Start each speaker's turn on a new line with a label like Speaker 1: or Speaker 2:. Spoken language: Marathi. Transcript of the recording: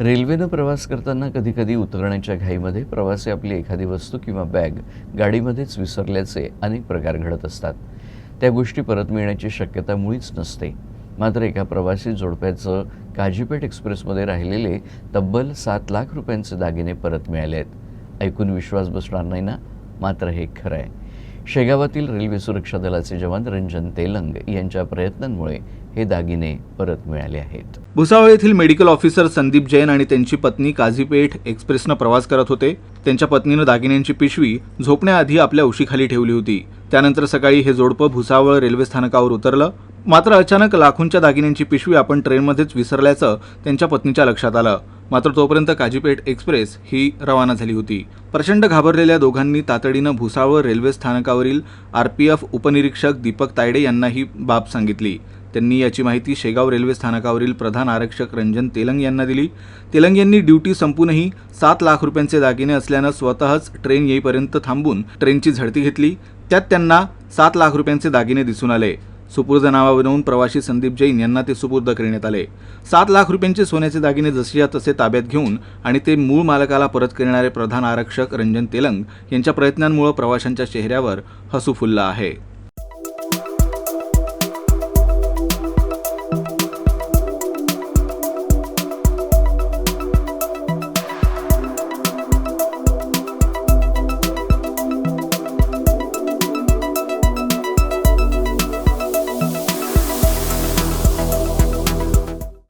Speaker 1: रेल्वेनं प्रवास करताना कधीकधी उतरण्याच्या घाईमध्ये प्रवासी आपली एखादी वस्तू किंवा बॅग गाडीमध्येच विसरल्याचे अनेक प्रकार घडत असतात. त्या गोष्टी परत मिळण्याची शक्यता मुळीच नसते. मात्र एका प्रवासी जोडप्याचं काजीपेठ एक्सप्रेसमध्ये राहिलेले तब्बल सात लाख रुपयांचे दागिने परत मिळाले आहेत. ऐकून विश्वास बसणार नाही ना? मात्र हे खरं आहे. शेगावातील रेल्वे सुरक्षा दलाचे जवान रंजन तेलंग यांच्या प्रयत्नांमुळे हे दागिने परत मिळाले आहेत.
Speaker 2: भुसावळ येथील मेडिकल ऑफिसर संदीप जैन आणि त्यांची पत्नी काझीपेठ एक्सप्रेसनं प्रवास करत होते. त्यांच्या पत्नीनं दागिन्यांची पिशवी झोपण्याआधी आपल्या उशीखाली ठेवली होती. त्यानंतर सकाळी हे जोडपं भुसावळ रेल्वे स्थानकावर उतरलं. मात्र अचानक लाखोंच्या दागिन्यांची पिशवी आपण ट्रेनमध्येच विसरल्याचं त्यांच्या पत्नीच्या लक्षात आलं. मात्र तोपर्यंत काजीपेठ एक्सप्रेस ही रवाना झाली होती. प्रचंड घाबरलेल्या दोघांनी तातडीनं भुसावळ रेल्वे स्थानकावरील आर पी एफ उपनिरीक्षक दीपक तायडे यांना ही बाब सांगितली. त्यांनी याची माहिती शेगाव रेल्वे स्थानकावरील प्रधान आरक्षक रंजन तेलंग यांना दिली. तेलंग यांनी ड्युटी संपूनही सात लाख रुपयांचे दागिने असल्यानं स्वतःच ट्रेन येईपर्यंत थांबून ट्रेनची झडती घेतली. त्यात त्यांना सात लाख रुपयांचे दागिने दिसून आले. सुपूर्द नावावरून प्रवासी संदीप जैन यांना ते सुपूर्द करण्यात आले. सात लाख रुपयांचे सोन्याचे दागिने जसेच्या तसे ताब्यात घेऊन आणि ते मूळ मालकाला परत करणारे प्रधान आरक्षक रंजन तेलंग यांच्या प्रयत्नांमुळे प्रवाशांच्या चेहऱ्यावर हसू फुललं आहे.